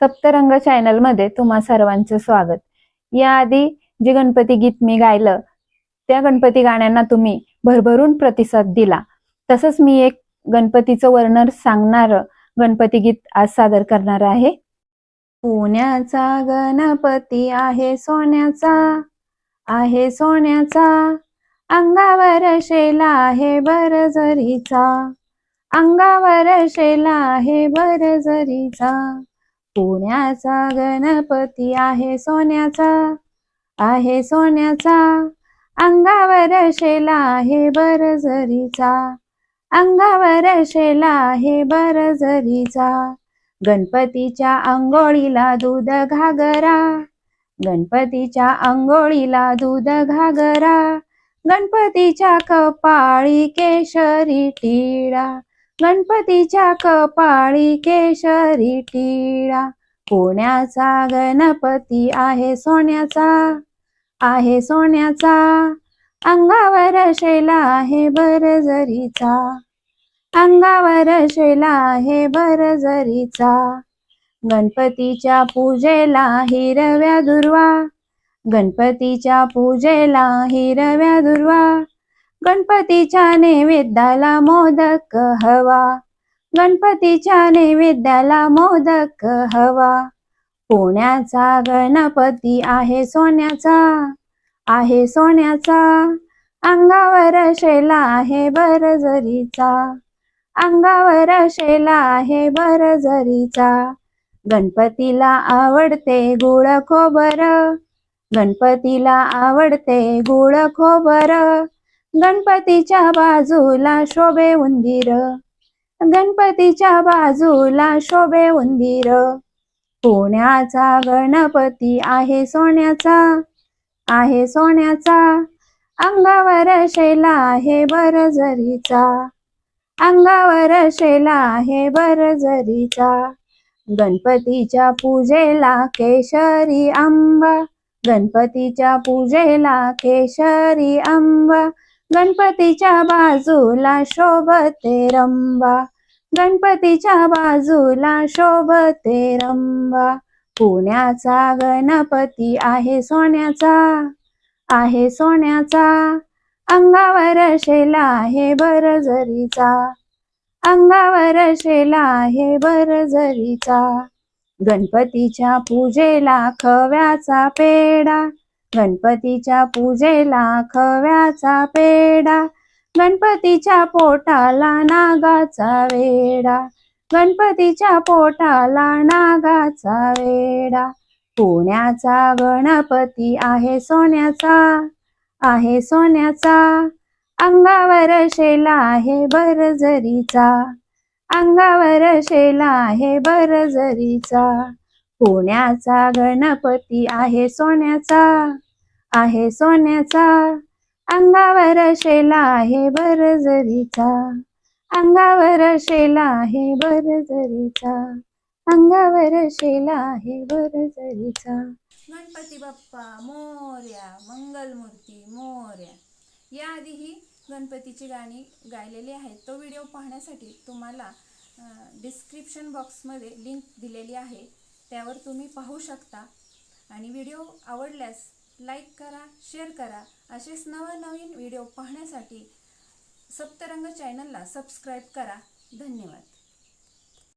सप्तरंग चॅनलमध्ये तुम्हा सर्वांचं स्वागत. याआधी जे गणपती गीत मी गायलं त्या गणपती गाण्यांना तुम्ही भरभरून प्रतिसाद दिला. तसंच मी एक गणपतीचं वर्णन सांगणार गणपती गीत आज सादर करणार आहे. पुण्याचा गणपती आहे सोन्याचा आहे सोन्याचा. अंगावर शेला आहे बरजरीचा अंगावर शेला आहे बरजरीचा. पुण्याचा गणपती आहे सोन्याचा आहे सोन्याचा. अंगावर शेला आहे बरजरीचा अंगावर शेला आहे बरजरीचा. गणपतीच्या अंघोळीला दूध घागरा गणपतीच्या अंघोळीला दूध घागरा. गणपतीच्या कपाळी केशरी टिळा गणपतीच्या कपाळी केशरी टिळा पुण्याचा गणपती आहे सोन्याचा आहे सोन्याचा. अंगावर शेला आहे बरजरीचा अंगावर शेला आहे बरजरीचा. गणपतीच्या पूजेला हिरव्या दुर्वा गणपतीच्या पूजेला हिरव्या दुर्वा. गणपतीच्या नैवेद्याला मोदक हवा. गणपतीच्या नैवेद्याला मोदक हवा. पुण्याचा गणपती आहे सोन्याचा आहे सोन्याचा. अंगावर शेला आहे बरजरीचा अंगावर शेला आहे बरजरीचा. गणपतीला आवडते गुळ खोबर गणपतीला आवडते गुळ खोबर. गणपतीच्या बाजूला शोभे उंदीर. गणपतीच्या बाजूला शोभे उंदीर. पुण्याचा गणपती आहे सोन्याचा आहे सोन्याचा. अंगावर शेला आहे बरजरीचा. अंगावर शेला आहे बरजरीचा. गणपतीच्या पूजेला केशरी आंबा. गणपतीच्या पूजेला केशरी आंबा. गणपतीच्या बाजूला शोभते रंबा. गणपतीच्या बाजूला शोभते रंबा. पुण्याचा गणपती आहे सोन्याचा आहे सोन्याचा. अंगावर शेला आहे बरजरीचा अंगावर शेला आहे बरजरीचा गणपतीच्या पूजेला खव्याचा पेडा गणपतीच्या पूजेला खव्याचा पेडा गणपतीच्या पोटाला नागाचा वेडा गणपतीच्या पोटाला नागाचा वेडा पुण्याचा गणपती आहे सोन्याचा आहे सोन्याचा. अंगावर शेला आहे बरजरीचा अंगावर शेला आहे बरजरीचा. पुण्याचा गणपती आहे सोन्याचा. आहे सोन्याचा. अंगावर शेला आहे बरजरीचा. अंगावर शेला आहे बरजरीचा. अंगावर शेला आहे बरजरीचा. गणपती बाप्पा मोर्या मंगलमूर्ती मोर्या. याआधीही गणपतीची गाणी गायलेली आहेत. तो व्हिडिओ पाहण्यासाठी तुम्हाला डिस्क्रिप्शन बॉक्समध्ये लिंक दिलेली आहे. त्यावर तुम्ही पाहू शकता. आणि व्हिडिओ आवडल्यास लाईक करा शेअर करा. असेच नवनवीन व्हिडिओ पाहण्यासाठी सप्तरंग चॅनलला सबस्क्राईब करा. धन्यवाद.